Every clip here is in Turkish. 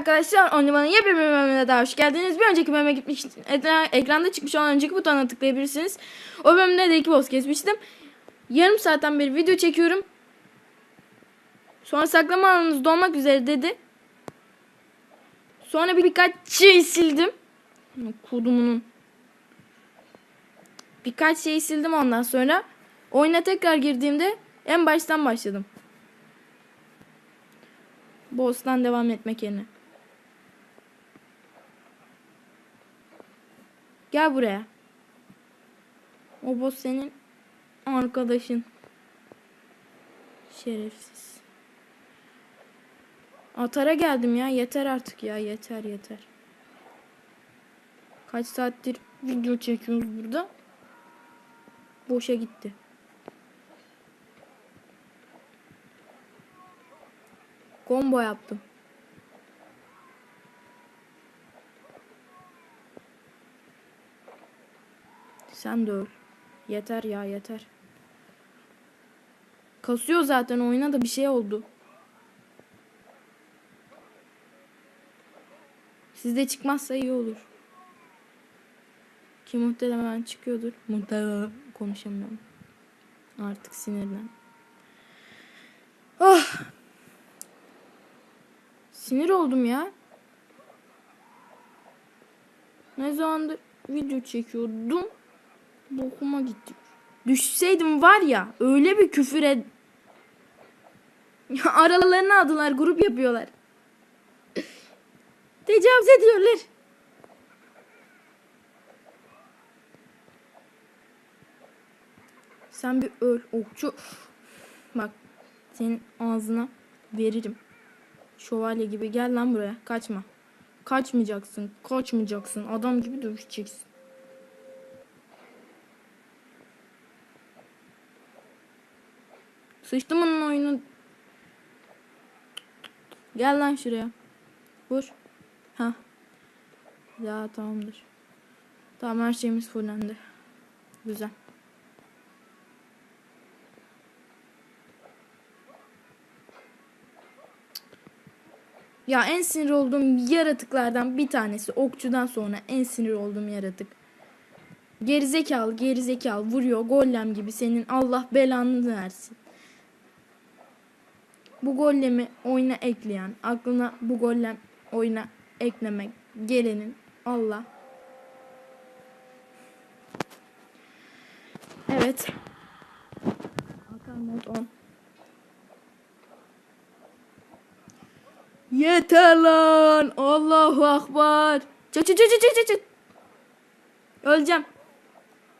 arkadaşlar. Oynamanın yepyeni bir bölümüne daha hoş geldiniz. Bir önceki bölüme gitmiş, ekran- ekranda çıkmış olan önceki butona tıklayabilirsiniz. O bölümde de iki boss kesmiştim. Yarım saatten beri video çekiyorum. Sonra saklama alanınız dolmak üzere dedi. Sonra bir birkaç şey sildim. Kodumunun. Birkaç şey sildim ondan sonra. Oyuna tekrar girdiğimde en baştan başladım. Boss'tan devam etmek yerine. Gel buraya. O boss senin arkadaşın. Şerefsiz. Atara geldim ya. Yeter artık ya. Yeter yeter. Kaç saattir video çekiyoruz burada. Boşa gitti. Combo yaptım. Sen de öl. Yeter ya yeter. Kasıyor zaten oyuna da bir şey oldu. Sizde çıkmazsa iyi olur. Ki muhtemelen çıkıyordur. Muhtemelen konuşamıyorum. Artık sinirden. Ah. Sinir oldum ya. Ne zamandır video çekiyordum. Bokuma gitti. Düşseydim var ya öyle bir küfür ed... Aralarına aldılar grup yapıyorlar. Tecavüz ediyorlar. Sen bir öl okçu. Bak senin ağzına veririm. Şövalye gibi gel lan buraya. Kaçma. Kaçmayacaksın. Kaçmayacaksın. Adam gibi dövüşeceksin. Sıçtım onun oyunu. Gel lan şuraya. Vur. Ha. Ya tamamdır. Tamam her şeyimiz fullendi. Güzel. Ya en sinir olduğum yaratıklardan bir tanesi. Okçudan sonra en sinir olduğum yaratık. Gerizekalı gerizekalı vuruyor gollem gibi senin Allah belanı versin. Bu gollemi oyuna ekleyen, aklına bu gollem oyuna eklemek gelenin Allah. Evet. Hakan mod 10. Yeter lan. Allahu akbar. Çık çık çık çık çık. Öleceğim.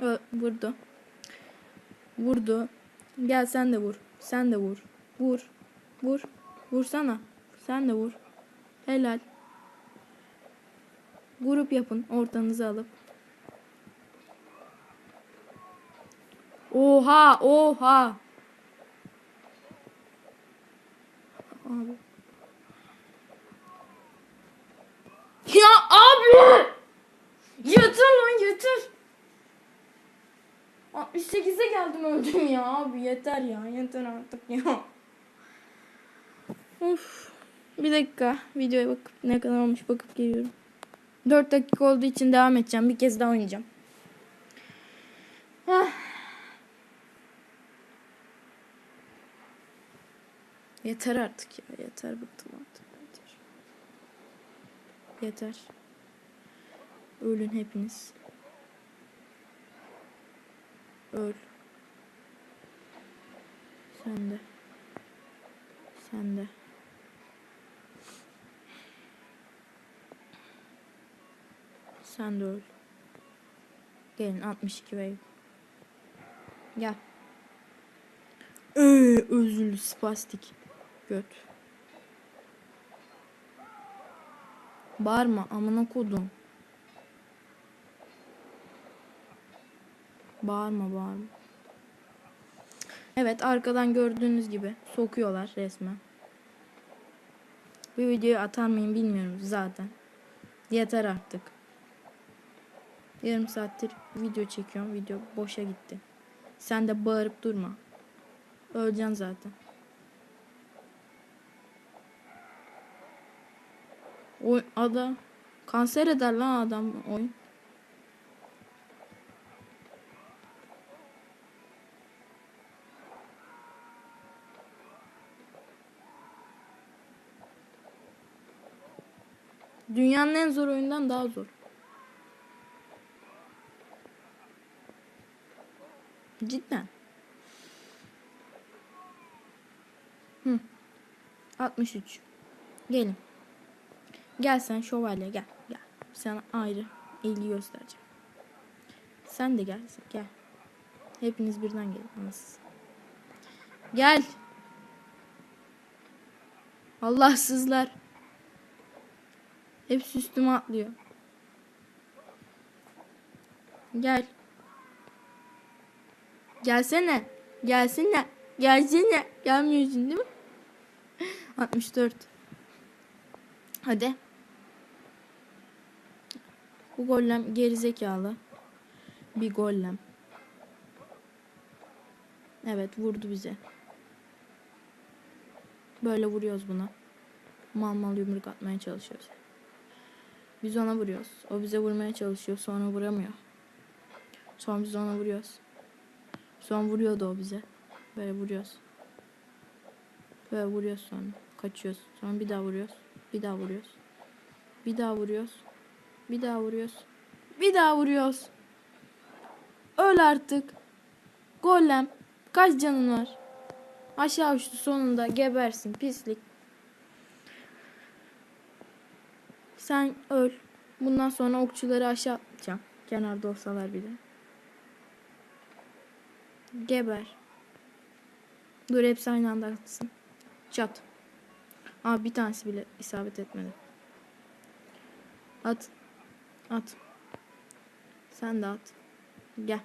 Ö vurdu. Vurdu. Gel sen de vur. Sen de vur. Vur. Vur. Vursana. Sen de vur. Helal. Grup yapın ortanızı alıp. Oha, oha. Abi. Ya abi! Yeter lan yeter. 68'e geldim öldüm ya abi yeter ya yeter artık ya. Of. Bir dakika videoya bakıp ne kadar olmuş bakıp geliyorum. 4 dakika olduğu için devam edeceğim. Bir kez daha oynayacağım. Ah. Yeter artık ya. Yeter bıktım artık. Yeter. Yeter. Ölün hepiniz. Öl. Sen de. Sen de. Sen de öl. Gelin 62 wave. Gel. Ee, özürlü spastik. Göt. Bağırma amına kodum. Bağırma bağırma. Evet arkadan gördüğünüz gibi sokuyorlar resmen. Bu videoyu atar mıyım bilmiyorum zaten. Yeter artık. Yarım saattir video çekiyorum. Video boşa gitti. Sen de bağırıp durma. Öleceksin zaten. O adam kanser eder lan adam oyun. Dünyanın en zor oyundan daha zor. Cidden. Hı. 63. Gelin. Gel sen şövalye gel. Gel. Sana ayrı ilgi göstereceğim. Sen de gel. Gel. Hepiniz birden gelin. Anasız. Gel. Allahsızlar. Hepsi üstüme atlıyor. Gel. Gelsene. Gelsene. Gelsene. Gelmiyorsun değil mi? 64. Hadi. Bu gollem gerizekalı. Bir gollem. Evet vurdu bize. Böyle vuruyoruz buna. Mal mal yumruk atmaya çalışıyoruz. Biz ona vuruyoruz. O bize vurmaya çalışıyor. Sonra vuramıyor. Sonra biz ona vuruyoruz. Sonra vuruyordu o bize. Böyle vuruyoruz. Böyle vuruyoruz sonra. Kaçıyoruz. Sonra bir daha vuruyoruz. Bir daha vuruyoruz. Bir daha vuruyoruz. Bir daha vuruyoruz. Bir daha vuruyoruz. Öl artık. Golem. Kaç canın var? Aşağı uçtu sonunda gebersin pislik. Sen öl. Bundan sonra okçuları aşağı atacağım. Kenarda olsalar bile. Geber. Dur hepsi aynı anda atsın. Çat. Aa bir tanesi bile isabet etmedi. At. At. Sen de at. Gel.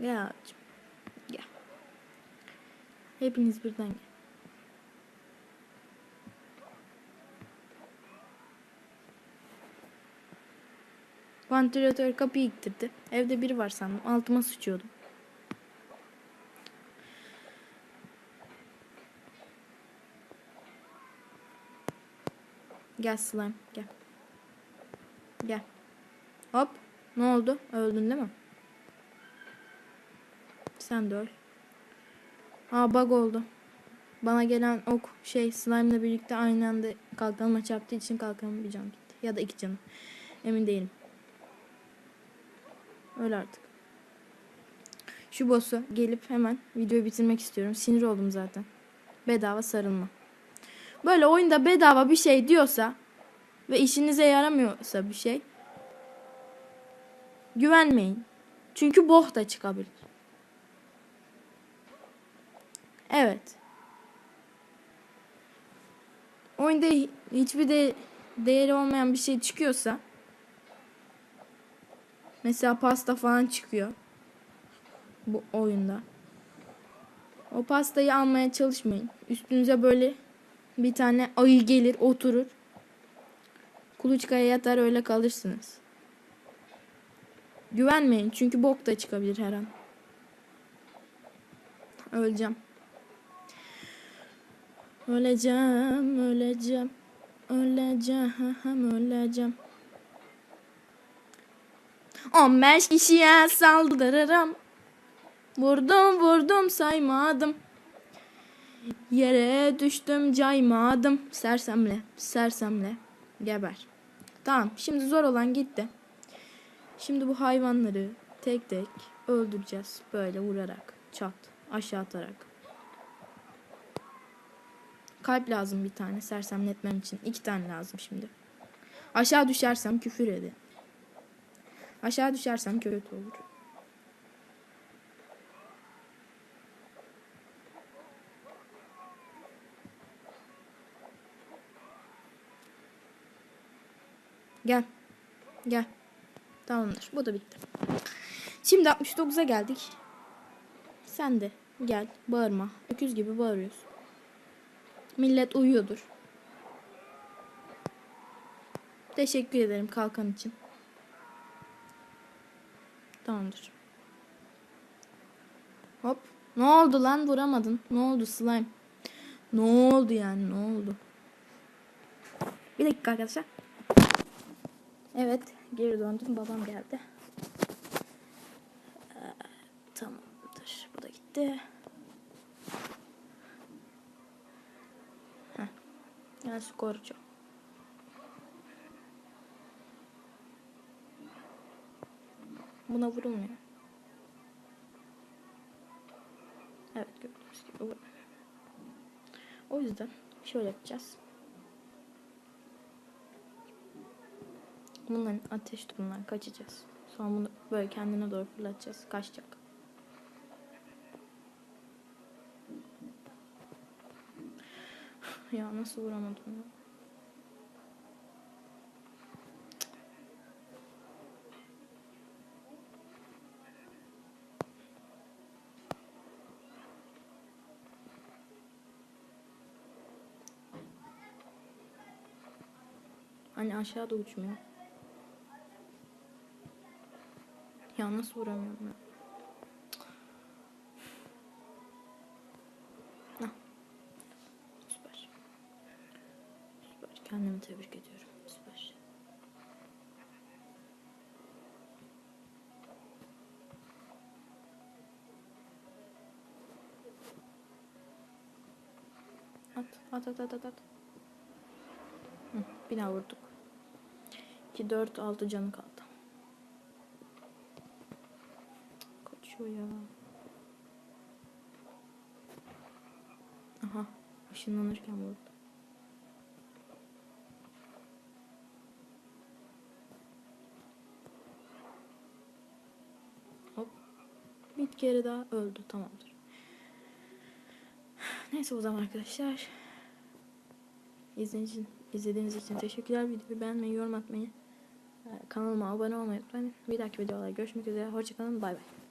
Gel abicim. Gel. Hepiniz birden gel. Vantilatör kapıyı ittirdi. Evde biri var sandım. Altıma sıçıyordum. Gel slime gel. Gel. Hop. Ne oldu? Öldün değil mi? Sen de öl. Aa bug oldu. Bana gelen ok şey slime'la birlikte aynı anda kalkanıma çarptığı için can gitti. Ya da iki canım. Emin değilim. Öyle artık. Şu boss'u gelip hemen videoyu bitirmek istiyorum. Sinir oldum zaten. Bedava sarılma. Böyle oyunda bedava bir şey diyorsa ve işinize yaramıyorsa bir şey güvenmeyin. Çünkü boh da çıkabilir. Evet. Oyunda hi- hiçbir de değeri olmayan bir şey çıkıyorsa mesela pasta falan çıkıyor bu oyunda. O pastayı almaya çalışmayın. Üstünüze böyle bir tane ayı gelir oturur. Kuluçkaya yatar öyle kalırsınız. Güvenmeyin çünkü bok da çıkabilir her an. Öleceğim. Öleceğim, öleceğim. Öleceğim, öleceğim. 15 kişiye saldırırım. Vurdum vurdum saymadım. Yere düştüm caymadım. Sersemle, sersemle. Geber. Tamam, şimdi zor olan gitti. Şimdi bu hayvanları tek tek öldüreceğiz. Böyle vurarak, çat, aşağı atarak. Kalp lazım bir tane sersemletmem için. iki tane lazım şimdi. Aşağı düşersem küfür edin. Aşağı düşersem kötü olur. Gel. Gel. Tamamdır. Bu da bitti. Şimdi 69'a geldik. Sen de gel. Bağırma. Öküz gibi bağırıyorsun. Millet uyuyordur. Teşekkür ederim kalkan için. Tamamdır. Hop. Ne oldu lan vuramadın? Ne oldu slime? Ne oldu yani ne oldu? Bir dakika arkadaşlar. Evet geri döndüm babam geldi. Ee, tamamdır bu da gitti. Heh. Yani skorcu. Buna vurulmuyor. Evet gördüğünüz gibi vurulmuyor. O yüzden şöyle yapacağız. Bunların ateş topundan kaçacağız. Sonra bunu böyle kendine doğru fırlatacağız. Kaçacak. Ya nasıl vuramadım ya? Hani aşağıda uçmuyor. Ya nasıl vuramıyorum? Hah. Süper. Süper. Kendimi tebrik ediyorum. Süper. At, at, at, at, at. Hı, bir daha vurduk. 2, 4, 6 canı kaldı. Kaçıyor ya. Aha. Işınlanırken vurdu. Hop. Bir kere daha öldü. Tamamdır. Neyse o zaman arkadaşlar. İzlediğiniz için, izlediğiniz için teşekkürler. Videoyu beğenmeyi, yorum atmayı, kanalıma abone olmayı unutmayın. Bir dahaki videolarda görüşmek üzere. Hoşçakalın. Bay bay.